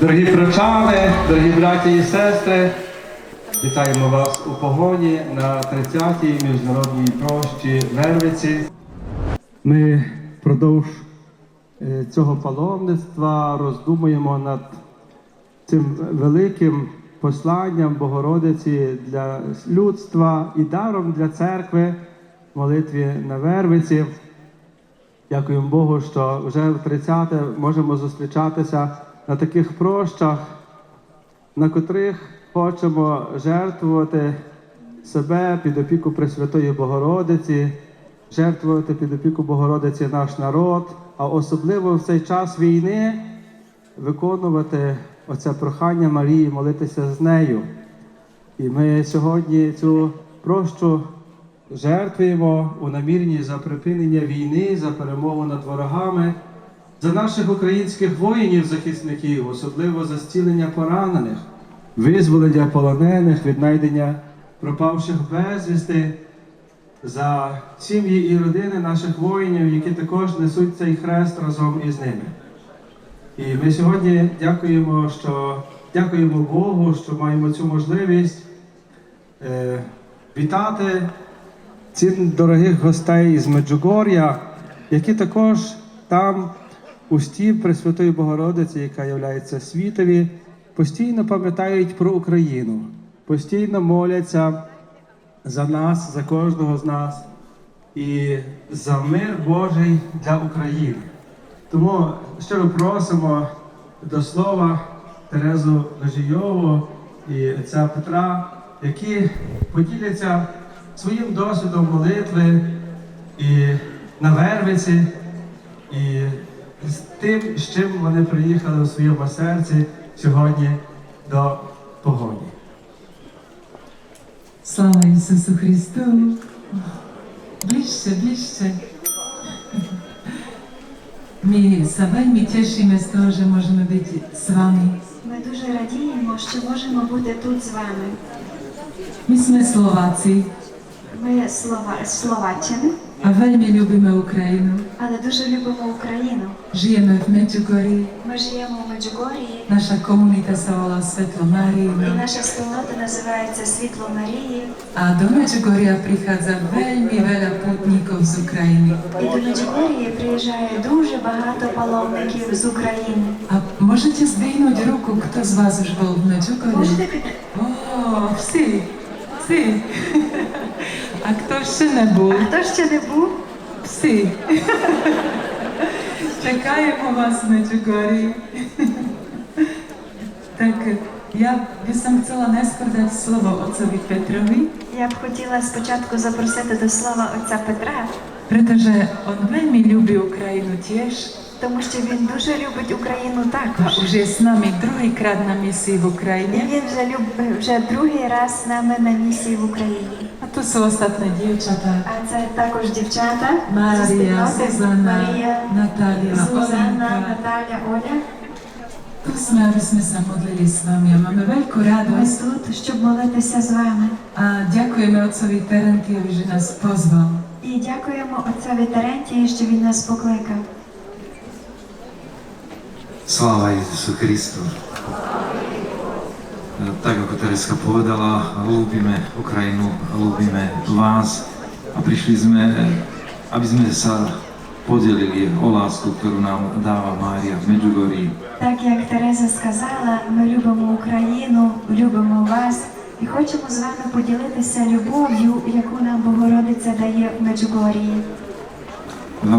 Дорогі прочани, дорогі браті і сестри, вітаємо вас у погоні на 30-й міжнародній прощі Вервиці. Ми впродовж е, цього паломництва роздумуємо над цим великим посланням Богородиці для людства і даром для церкви молитві на Вервиці. Дякуємо Богу, що вже в 30-те можемо зустрічатися на таких прощах, на котрих хочемо жертвувати себе під опіку Пресвятої Богородиці, жертвувати під опіку Богородиці наш народ, а особливо в цей час війни виконувати оце прохання Марії, молитися з нею. І ми сьогодні цю прощу жертвуємо у наміренні за припинення війни, за перемогу над ворогами, за наших українських воїнів-захисників, особливо за зцілення поранених, визволення полонених, віднайдення пропавших безвісти, за сім'ї і родини наших воїнів, які також несуть цей хрест разом із ними. І ми сьогодні дякуємо, що дякуємо Богу, що маємо цю можливість е, вітати цих дорогих гостей із Меджугор'я, які також там, у стіп Пресвятої Богородиці, яка являється світові, постійно пам'ятають про Україну, постійно моляться за нас, за кожного з нас і за мир Божий для України. Тому щиро просимо до слова Терезу Лежійову і отця Петра, які поділяться своїм досвідом молитви і на Вервиці, і з тим, з чим вони приїхали у своєму серці сьогодні до погоні. Слава Ісусу Христу! Bliższe, bliższe. My sa veľmi tešíme z toho, že môžeme byť s vami. Ми дуже радіємо, що можемо бути тут з вами. My sme Slováci Ми слова... Словаччини, a veľmi ľúbime Ukrajinu. але дуже любимо Україну. Žijeme v Medjugorji. Ми живемо в Меджугорії, Naša komunita sa volá Svetlo і наша спільнота називається Світло Марії. A do Medjugorja prichádza veľmi veľa putníkov z Ukrajiny. І до Меджугорії приїжджає дуже багато паломників з України. A môžete zdvihnúť ruku, kto z vás už bol v Medjugorji? Можете. О, всі, всі. А хто ще не був? А хто ще не був? Всі. Чекаємо вас в Меджугорі. Так, я би сам хотіла найскоро дати слово отцові Петрові, Я б хотіла спочатку запросити до слова отця Петра, pretože on veľmi ľúbi Ukrajinu tiež. тому що він дуже любить Україну також. Už je s nami druhýkrát na misii v І він вже люб... вже другий раз з нами на місії в Україні. A tu sú ostatné dievčatá. А це також дівчата. Марія, Марія, Наталія, Оленка. Наталя, Оля. Tu sme, aby sme sa modlili s vami a máme veľkú Ми тут, щоб молитися з вами. A ďakujeme otcovi Terentiovi, že nás pozval. І дякуємо отцеві Терентії, що він нас покликав. Sláva Ježišu Kristu. Tak ako Tereska povedala, ľúbime Ukrajinu, ľúbime vás a prišli sme, aby sme sa podelili o lásku, ktorú nám dáva Mária v Medjugorji. Так як Тереза сказала, ми любимо Україну, любимо вас і хочемо з вами поділитися любов'ю, яку нам Богородиця дає в Меджугорії. Eh,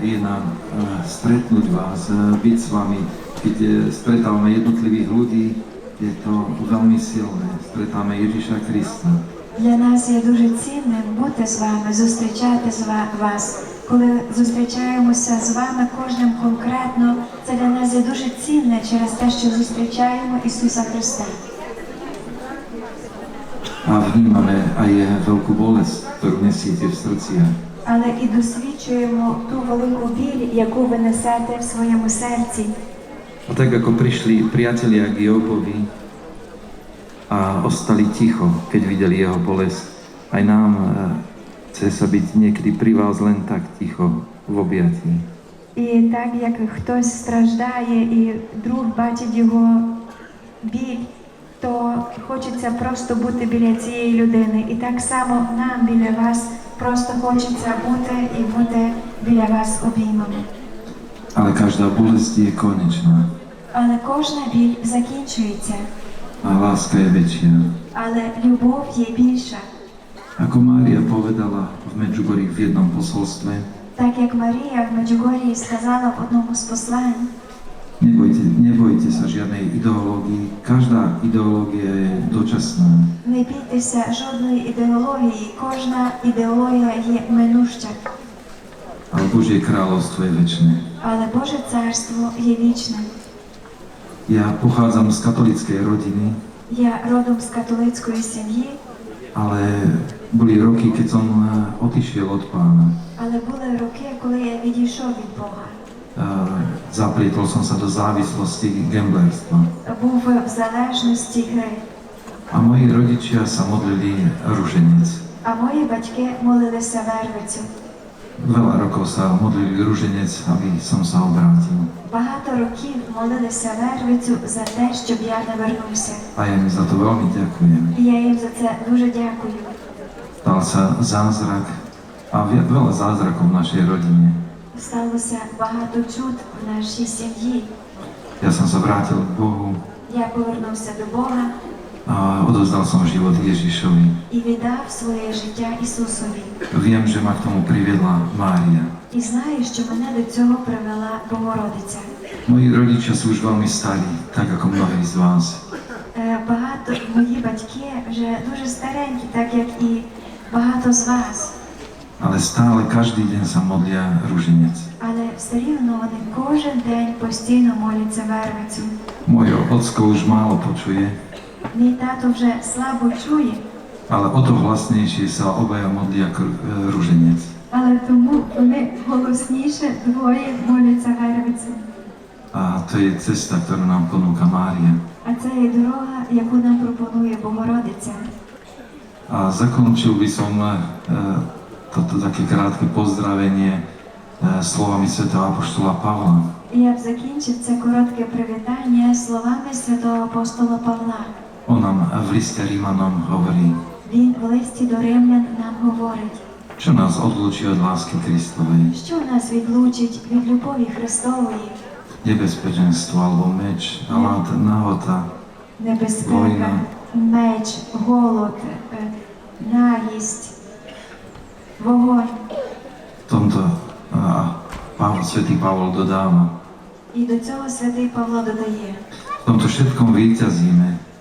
je nám eh, stretnúť vás, eh, byť s vami. Keď eh, stretávame jednotlivých ľudí, je to veľmi silné. Stretáme Ježiša Krista. Для нас є дуже цінним бути з вами, зустрічати з вас. Коли зустрічаємося з вами кожним конкретно, це для нас є дуже цінне через те, що зустрічаємо Ісуса Христа. A vnímame aj veľkú bolesť, ktorú nesiete v srdciach. Але і досвідчуємо ту велику біль, яку ви несете в своєму серці. A tak ako prišli priatelia k Jobovi a ostali ticho, keď videli jeho bolesť, aj nám eh, chce sa byť niekedy pri vás len tak ticho v objatí. І так як хтось страждає і друг бачить його біль, то хочеться просто бути біля цієї людини. І так само нам біля вас просто хочеться бути і бути біля вас обіймами. Ale každá bolesť je konečná Але кожна біль закінчується, a láska je väčšia. але любов є більша. Ako Mária povedala v Medžugorí v jednom posolstve, Так як Марія в Меджугорії сказала в одному з послань, nebojte, nebojte sa žiadnej ideológii, každá ideológia je dočasná, не бійтеся жодної ідеології, кожна ідеологія є минуща, ale Božie kráľovstvo je väčšie. але Боже царство є вічне. Ja pochádzam z katolíckej rodiny, Я родом з католицької сім'ї, ale boli roky, keď som eh, odišiel od pána. але були роки, коли я відійшов від Бога. Eh, Zaplietol som sa do závislosti gamblerstva. Був в залежності гри. A moji rodičia sa modlili ruženec. А мої батьки молилися вервицю. Veľa rokov sa modlili ruženec, aby som sa obrátil. Багато років молилися вервицю за те, щоб я не вернувся. A ja im za to veľmi ďakujem. І я їм за це дуже дякую. Stal sa zázrak a vie- veľa zázrakov v našej rodine. Сталося багато чуд в нашій сім'ї. Ja som sa vrátil k Bohu Я повернувся до Бога odozdal som život Ježišovi. і віддав своє життя Ісусові. Viem, že ma k tomu priviedla Mária. І знаю, що мене до цього привела Богородиця. Sú už veľmi starí, tak ako mnohí z vás. Е, Багато мої батьки вже дуже старенькі, так як і багато з вас. Ale stále každý deň sa modlia ruženec. Але все рівно вони кожен день постійно моляться вервицю. Môj ocko už málo počuje, Мій тато вже слабо чує, ale o to hlasnejšie sa obaja modlia k- e, але тому вони голосніше двоє моляться вервицю. A to je cesta, ktorú nám ponúka Mária. А це є дорога, яку нам пропонує Богородиця. A zakončil by som e, toto také krátke pozdravenie e, slovami svätého Apoštola Pavla. Я б закінчив це коротке привітання словами святого апостола Павла. Nám v liste Rímanom hovorí, Він в листі до римлян нам говорить, čo nás odlúči od lásky Kristovej. що нас відлучить від любові Христової, meč, nahota, nahota, небезпека, Війна. меч, голод, е, нагість, вогонь. a, Pavol, svätý Pavol dodáva, І до цього святий Павло додає: v tomto všetkom vyťazíme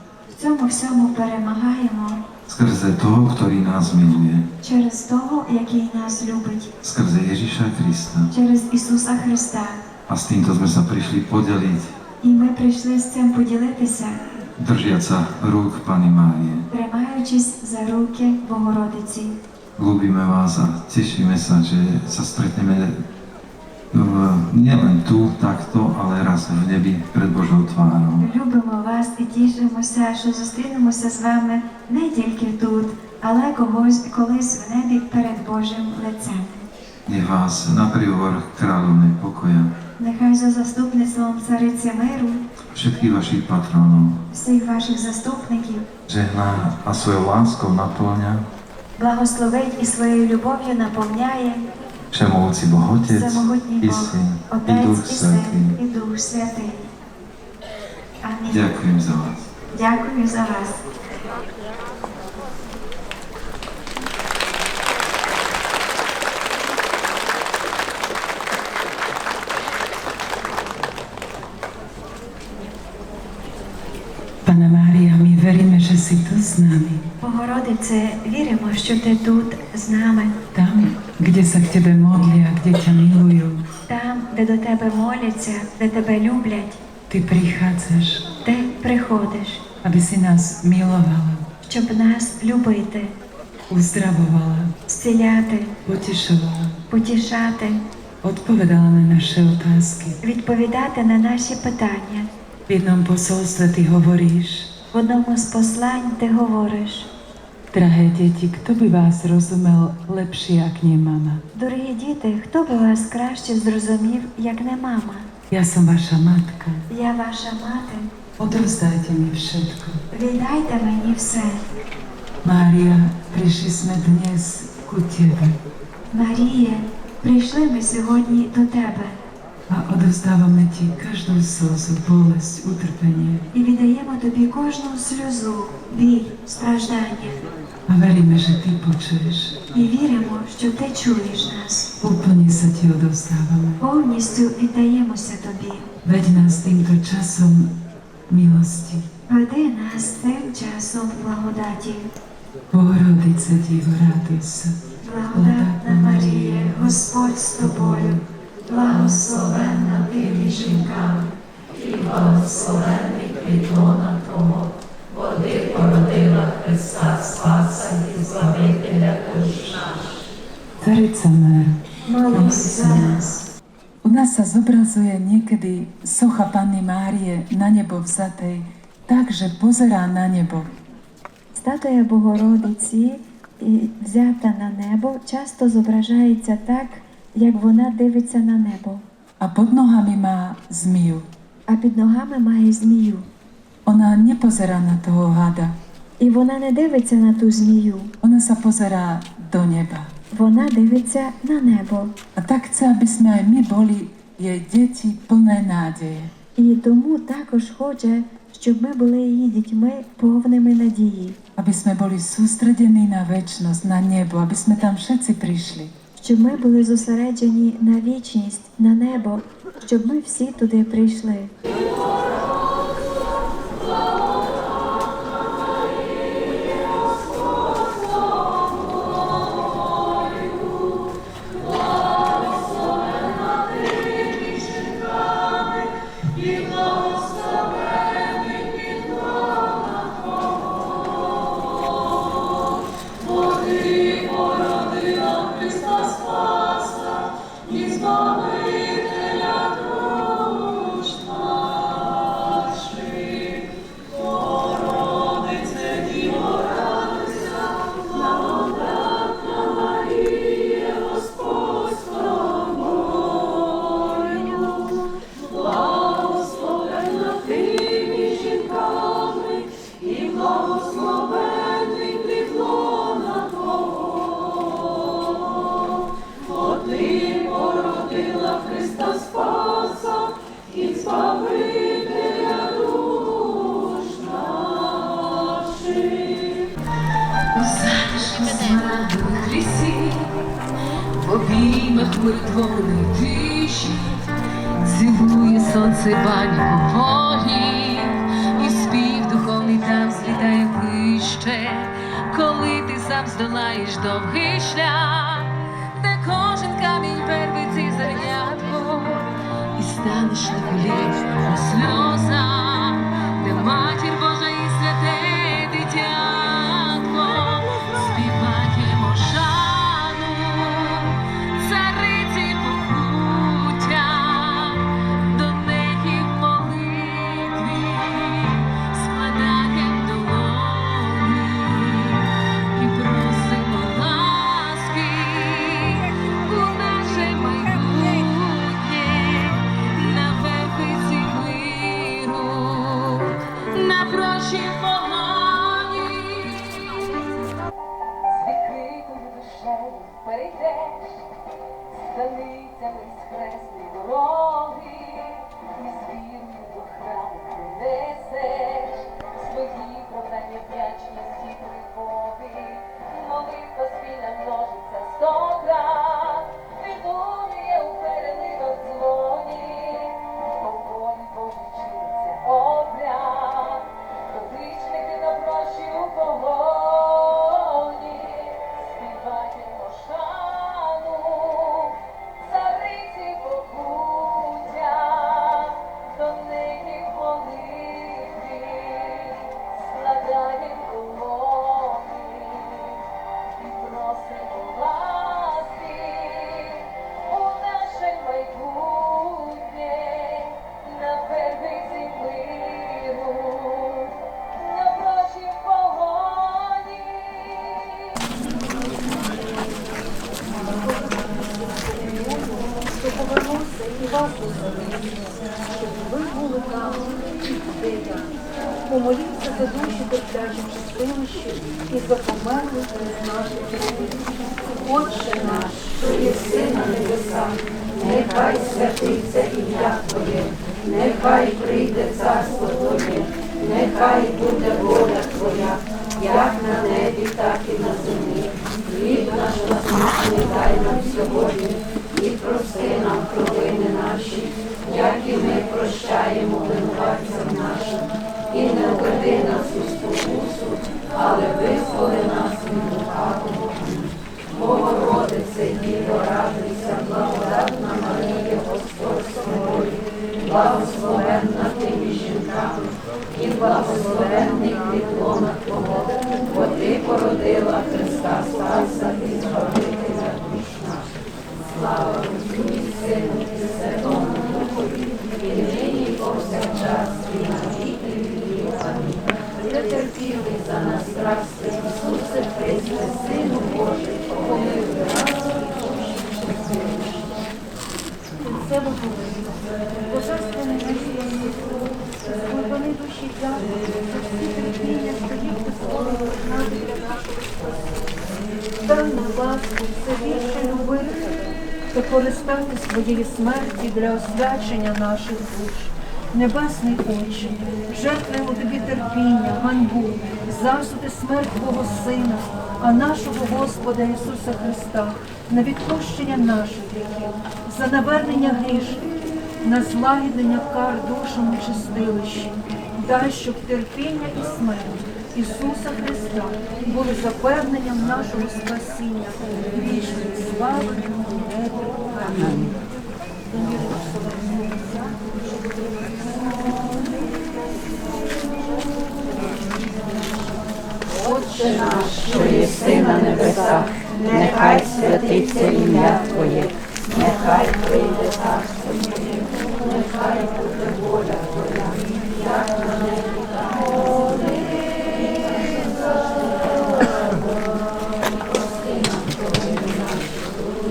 в цьому всьому перемагаємо skrze toho, ktorý nás miluje, через того, який нас любить, skrze Ježiša Krista. через Ісуса Христа. A s týmto sme sa prišli podeliť, І ми прийшли з цим поділитися, sa rúk Pany Márie. тримаючись за руки Богородиці. Ľúbime vás a tešíme sa, že sa stretneme v, nielen tu takto, ale raz v nebi pred Любимо вас і тішимося, що зустрінемося з вами не тільки тут, але когось колись в небі перед Божим лицем. Nech vás na príhovor kráľovnej pokoja, Нехай за заступництвом цариці миру, všetkých vašich patronov, всіх ваших заступників, žehná a svojou láskou naplňa благословить і своєю любов'ю наповняє всемогутній Бог, Отець і Син Svetý. і Дух Святий. Амінь. Ďakujem za vás. Дякую за вас. Pana Mária, my veríme, že si tu s nami. Богородице, віримо, що ти тут з нами, Tam, sa k Tebe modlia, kde ťa milujú. там, де до тебе моляться, де тебе люблять. Ty prichádzaš, Ти приходиш, aby si nás milovala, щоб нас любити, uzdravovala, зціляти, potešovala, потішати, odpovedala na naše otázky. відповідати на наші питання. V jednom posolstve Ty hovoríš, В одному з послань ти говориш, Drahé deti, kto by vás rozumel lepšie, ak nie mama? Дорогі діти, хто би вас краще зрозумів, як не мама? Ja som vaša matka. Я ваша мати. Odovzdajte mi všetko. Віддайте мені все. Mária, prišli sme dnes ku Tebe Маріє, прийшли ми сьогодні до тебе a odovzdávame Ti každú slzu, bolesť, utrpenie і віддаємо тобі кожну сльозу, біль, страждання. a veríme, že Ty počuješ. І віримо, що ти чуєш нас. Úplne sa Ti. Повністю віддаємося тобі. Veď nás týmto časom milosti. Веди нас тим часом благодаті. Bogorodice, Divo, radujся. Благодатна Марія, Господь з тобою, благословенна ти між жінками. Carica Mára, Молись за нас. U nás sa zobrazuje niekedy socha Panny Márie na nebo vzatej, tak, že pozerá na nebo. Статуя Богородиці, взята на небо, часто зображається так, як вона дивиться на небо, A pod nohami má zmiju. а під ногами має змію. Ona nepozerá na toho hada. І вона не дивиться на ту змію, sa pozerá do neba. вона дивиться на небо. A tak chce, aby sme aj my boli jej deti. І тому також хоче, щоб ми були її дітьми повними надії, Aby sme boli sústredení na väčnosť, na nebo, aby sme tam všetci prišli. Щоб ми були зосереджені на вічність, на небо, щоб ми всі туди прийшли. Обіймах миротворної тиші, цілує сонце баню вогні, і спів духовний там злітає вище, коли ти сам здолаєш довгий шлях, де кожен камінь первиці зернятко, і станеш на коліна у сльозах, де матір щоб ви були там, де я. Помоліться за душі терплячі чистилищі і за померлих наших людей. Отче наш, що є син на небесах, нехай святиться ім'я Твоє, нехай прийде царство Твоє, нехай буде воля Твоя, як на небі, так і на землі. Хліб наш насущний дай нам сьогодні прости нам провини наші, як і ми прощаємо винуватцям нашим, і не введи нас у спокусу, але визволи нас від лукавого. Богородице, Діво, радуйся, благодатна Марія, Господь з тобою, благословенна ти між жінками, і благословенний плітлона Твого, бо ти породила Христа Спаса і Збавителя душ наших. Слава Отцю і Сину і Святому Духові, і нині і повсякчас, і на віки віків. Амінь. Претерпілий за нас страсти, Ісусе Христе, Сину Божий, помилуй нас і душі Це Боговина, Божественне Месія Вони душі дякую за всі терпіння, що їх дозволили знати для нашого спасіння. Дай нам ласку все більше любити та користати своєї смерті для освячення наших душ. Небесний Отче, жертвуємо тобі терпіння, ганьбу, засуди смерть Сина, а нашого Господа Ісуса Христа, на відпущення наших гріхів, за навернення грішних, на злагіднення кар душам у чистилищі. Дай, щоб терпіння і смерть Ісуса Христа були запевненням нашого спасіння, вічної слави у небі. Амінь. Отче наш, що єси на небесах, нехай святиться ім'я Твоє, нехай прийде царство Твоє, нехай буде воля Твоя, як на небі, так і на землі.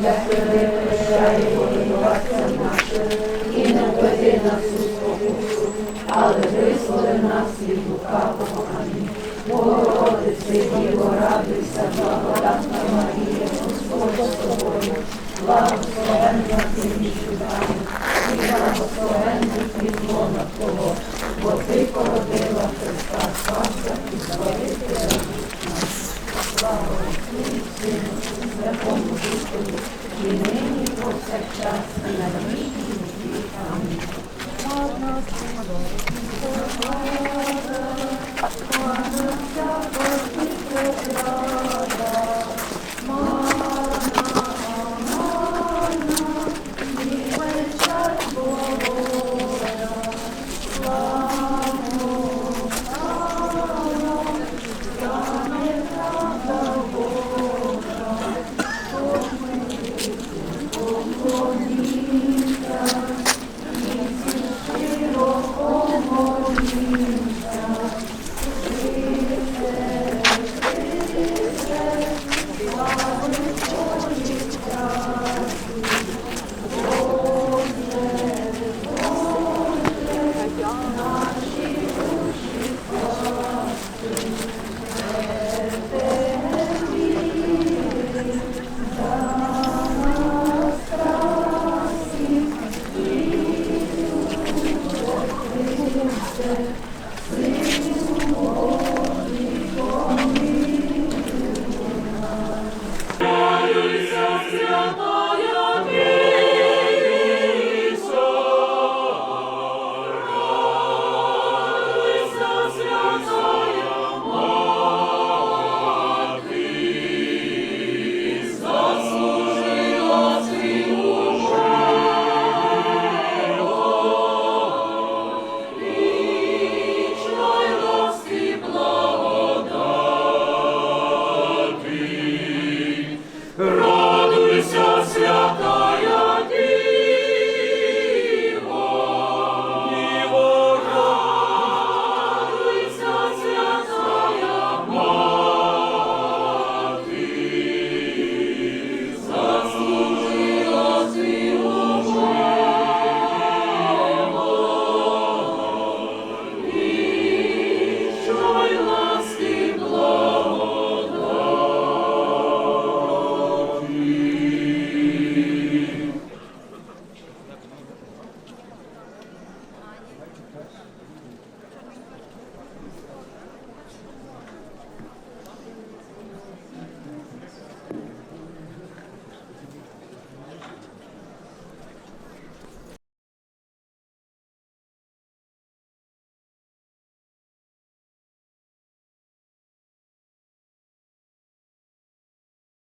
Як і ми прощаємо винуватцям нашим, і не введи нас у спокусу, але визволи нас від лукавого. Амінь. Богородице, Діво, радуйся, благодатна Марія, Господь з тобою, благословенна ти між жінками, і благословенний плітлона Твого, бо ти породила Христа Спаса і Збавителя душ наших. Слава Отцю Сину, Святому Духові, і нині, повсякчас, і на віки віків. Амінь. Син